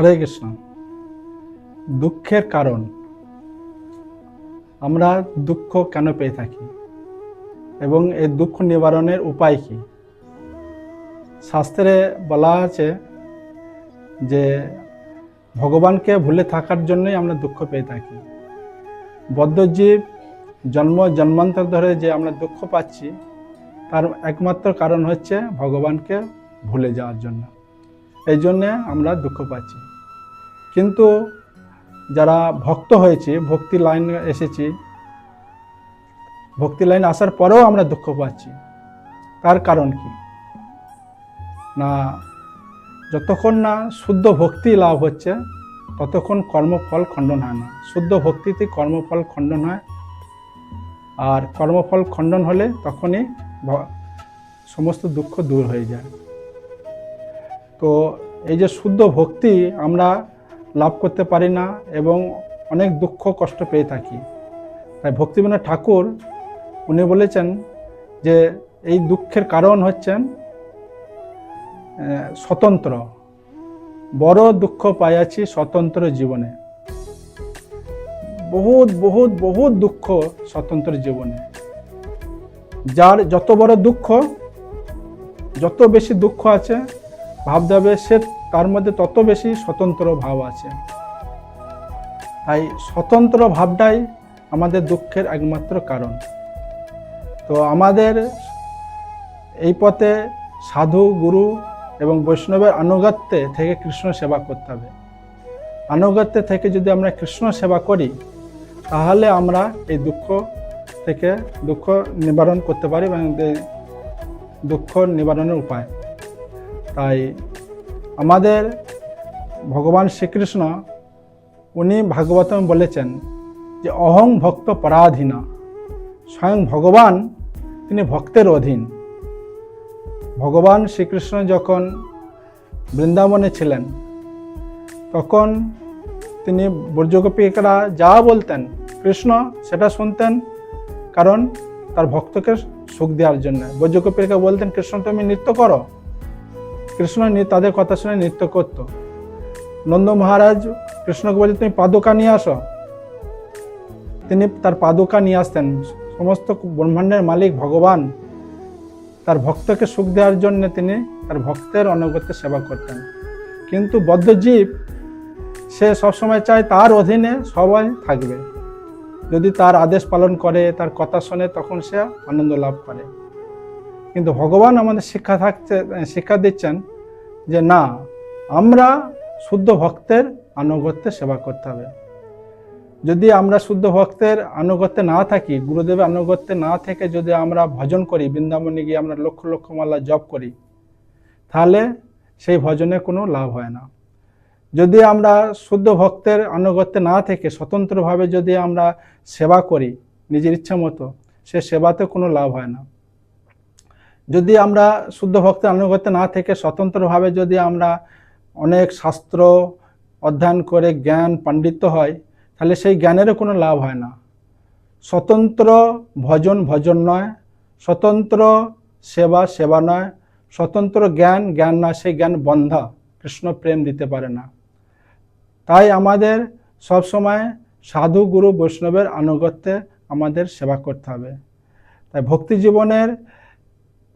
হরে কৃষ্ণ। দুঃখের কারণ, আমরা দুঃখ কেন পেয়ে থাকি? এবং এই দুঃখ নিবারণের উপায় কি? শাস্ত্রে বলা আছে যে, ভগবানকে ভুলে থাকার জন্যই আমরা দুঃখ পেয়ে থাকি। বদ্ধজীব জন্ম জন্মান্তর ধরে যে আমরা দুঃখ পাচ্ছি, তার একমাত্র কারণ হচ্ছে ভগবানকে ভুলে যাওয়ার জন্য। এই জন্যে আমরা দুঃখ পাচ্ছি। কিন্তু যারা ভক্ত হয়েছে, ভক্তি লাইন এসেছি, ভক্তি লাইন আসার পরেও আমরা দুঃখ পাচ্ছি। তার কারণ কি? না, যতক্ষণ না শুদ্ধ ভক্তি লাভ হচ্ছে, ততক্ষণ কর্মফল খণ্ডন হয় না। শুদ্ধ ভক্তিতে কর্মফল খণ্ডন হয়। আর কর্মফল খণ্ডন হলে তখনই সমস্ত দুঃখ দূর হয়ে যায়। তো এই যে শুদ্ধ ভক্তি আমরা লাভ করতে পারি না এবং অনেক দুঃখ, কষ্ট পেয়ে থাকি। তাই ভক্তিবিনোদ ঠাকুর উনি বলেছেন যে এই দুঃখের কারণ হচ্ছেন স্বতন্ত্র। বড় দুঃখ পাইয়াছি স্বতন্ত্র জীবনে। বহুত বহুত বহুত দুঃখ স্বতন্ত্র জীবনে। যার যত বড় দুঃখ, যত বেশি দুঃখ আছে, ভাবতে হবে সে তার মধ্যে তত বেশি স্বতন্ত্র ভাব আছে। তাই স্বতন্ত্র ভাবটাই আমাদের দুঃখের একমাত্র কারণ। তো আমাদের এই পথে সাধু, গুরু এবং বৈষ্ণবের আনুগত্যে থেকে কৃষ্ণ সেবা করতে হবে। আনুগত্যে থেকে যদি আমরা কৃষ্ণ সেবা করি, তাহলে আমরা এই দুঃখ থেকে দুঃখ নিবারণ করতে পারি এবং দুঃখ নিবারণের উপায়। তাই আমাদের ভগবান শ্রীকৃষ্ণ উনি ভাগবতম বলেছেন যে অহং ভক্ত পরাধীনা। স্বয়ং ভগবান তিনি ভক্তের অধীন। ভগবান শ্রীকৃষ্ণ যখন বৃন্দাবনে ছিলেন, তখন তিনি বর্জগোপিকারা যা বলতেন, কৃষ্ণ সেটা শুনতেন, কারণ তার ভক্তকে সুখ দেওয়ার জন্য। বৈজ্ঞপিকা বলতেন, কৃষ্ণ তুমি নৃত্য করো। কৃষ্ণ তাদের কথা শুনে নৃত্য করত। নন্দ মহারাজ কৃষ্ণকে বলছে, তুমি পাদুকা নিয়ে আসো। তিনি তার পাদুকা নিয়ে আসতেন। সমস্ত ব্রহ্মাণ্ডের মালিক ভগবান। তার ভক্তকে সুখ দেওয়ার জন্য তিনি তার ভক্তের অনগত্যে সেবা করতেন। কিন্তু বদ্ধজীব, সে সবসময় চায় তার অধীনে সবাই থাকবে। যদি তার আদেশ পালন করে, তার কথা শোনে, তখন সে আনন্দ লাভ করে। কিন্তু ভগবান আমাদের শিক্ষা থাকছে শিক্ষা দিচ্ছেন যে না, আমরা শুদ্ধ ভক্তের আনুগত্যে সেবা করতে হবে। যদি আমরা শুদ্ধ ভক্তের আনুগত্যে না থাকি, গুরুদেবের আনুগত্যে না থেকে যদি আমরা ভজন করি, বৃন্দাবনে গিয়ে আমরা লক্ষ লক্ষ মালা জপ করি, তাহলে সেই ভজনে কোনো লাভ হয় না। যদি আমরা শুদ্ধ ভক্তের আনুগত্যে না থেকে স্বতন্ত্রভাবে যদি আমরা সেবা করি, নিজের ইচ্ছা মতো, সে সেবাতে কোনো লাভ হয় না। যদি আমরা শুদ্ধ ভক্তের আনুগত্যে না থেকে স্বতন্ত্রভাবে যদি আমরা অনেক শাস্ত্র অধ্যয়ন করে জ্ঞান পাণ্ডিত্য হয়, তাহলে সেই জ্ঞানেরও কোনো লাভ হয় না। স্বতন্ত্র ভজন ভজন নয়, স্বতন্ত্র সেবা সেবা নয়, স্বতন্ত্র জ্ঞান জ্ঞান নয়, সেই জ্ঞান বন্ধা, কৃষ্ণ প্রেম দিতে পারে না। তাই আমাদের সবসময় সাধু গুরু বৈষ্ণবের আনুগত্যে আমাদের সেবা করতে হবে। তাই ভক্তি জীবনের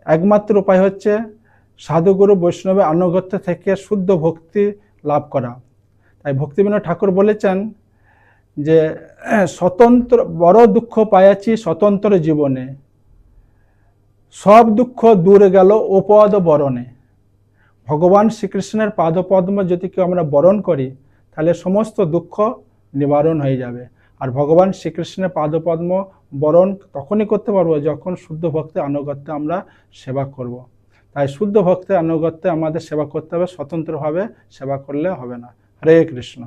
একমাত্র উপায় হচ্ছে সাধু গুরু বৈষ্ণবের আনুগত্য থেকে শুদ্ধ ভক্তি লাভ করা। তাই ভক্তিবিনোদ ঠাকুর বলেছেন যে, স্বতন্ত্র, বড় দুঃখ পাইয়াছি স্বতন্ত্র জীবনে। সব দুঃখ দূরে গেল ওপদ বরণে। ভগবান শ্রীকৃষ্ণের পাদপদ্ম যদি কেউ আমরা বরণ করি, তাহলে সমস্ত দুঃখ নিবারণ হয়ে যাবে। আর ভগবান শ্রীকৃষ্ণের পাদপদ্ম বরণ তখনই করতে পারব যখন শুদ্ধ ভক্তের আনুগত্যে আমরা সেবা করব। তাই শুদ্ধ ভক্তের আনুগত্যে আমাদের সেবা করতে হবে, স্বতন্ত্রভাবে সেবা করলে হবে না হরে কৃষ্ণ